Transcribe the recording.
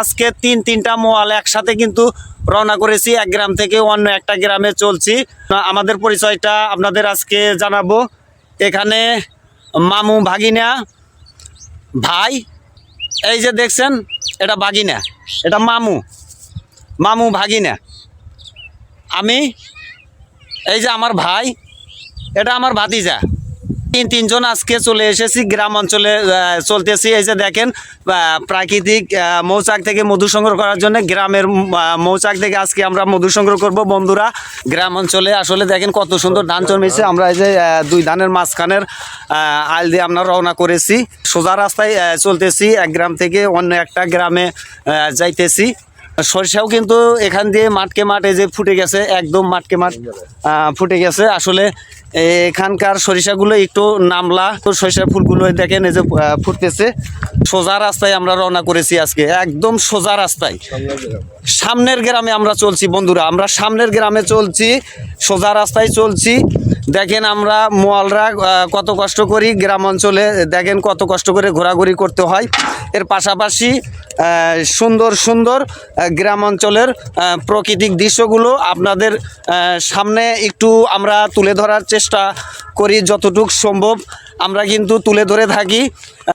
আজকে তিন তিনটা মোয়াল একসাথে কিন্তু রওনা করেছি। এক গ্রাম থেকে অন্য একটা গ্রামে চলছি। আমাদের পরিচয়টা আপনাদের আজকে জানাব। এখানে মামু ভাগিনা ভাই, এই যে দেখছেন, এটা ভাগিনা, এটা মামু মামু ভাগিনা। আমি, এই যে আমার ভাই, এটা আমার ভাতিজা। তিন, তিনজন আজকে চলে এসেছি গ্রাম অঞ্চলে চলতেছি। এই যে দেখেন প্রাকৃতিক মৌচাক থেকে মধু সংগ্রহ করার জন্য গ্রামের মৌচাক থেকে আজকে আমরা মধু সংগ্রহ করব। বন্ধুরা, গ্রাম অঞ্চলে আসলে দেখেন কত সুন্দর ধান জন্মেছে। আমরা এই যে দুই ধানের মাঝখানের আইল দিয়ে আমরা রওনা করেছি। সোজা রাস্তায় চলতেছি। এক গ্রাম থেকে অন্য একটা গ্রামে যাইতেছি। সরিষাও কিন্তু এখান দিয়ে মাঠকে মাঠ যে ফুটে গেছে, একদম মাঠকে মাঠ ফুটে গেছে। আসলে এখানকার সরিষাগুলো একটু নামলা। তো সরিষা ফুলগুলো দেখেন, এই যে ফুটতেছে। সোজা রাস্তায় আমরা রওনা করেছি আজকে। একদম সোজা রাস্তায়। সামনের গ্রামে আমরা চলছি, বন্ধুরা। আমরা সামনের গ্রামে চলছি, সোজা রাস্তায় চলছি। দেখেন আমরা মোয়ালরা কত কষ্ট করি গ্রাম অঞ্চলে, দেখেন কত কষ্ট করে ঘোরাঘুরি করতে হয়। এর পাশাপাশি সুন্দর সুন্দর গ্রাম অঞ্চলের প্রাকৃতিক দৃশ্যগুলো আপনাদের সামনে একটু আমরা তুলে ধরার চেষ্টা করি যতটুক সম্ভব। আমরা কিন্তু তুলে ধরে থাকি।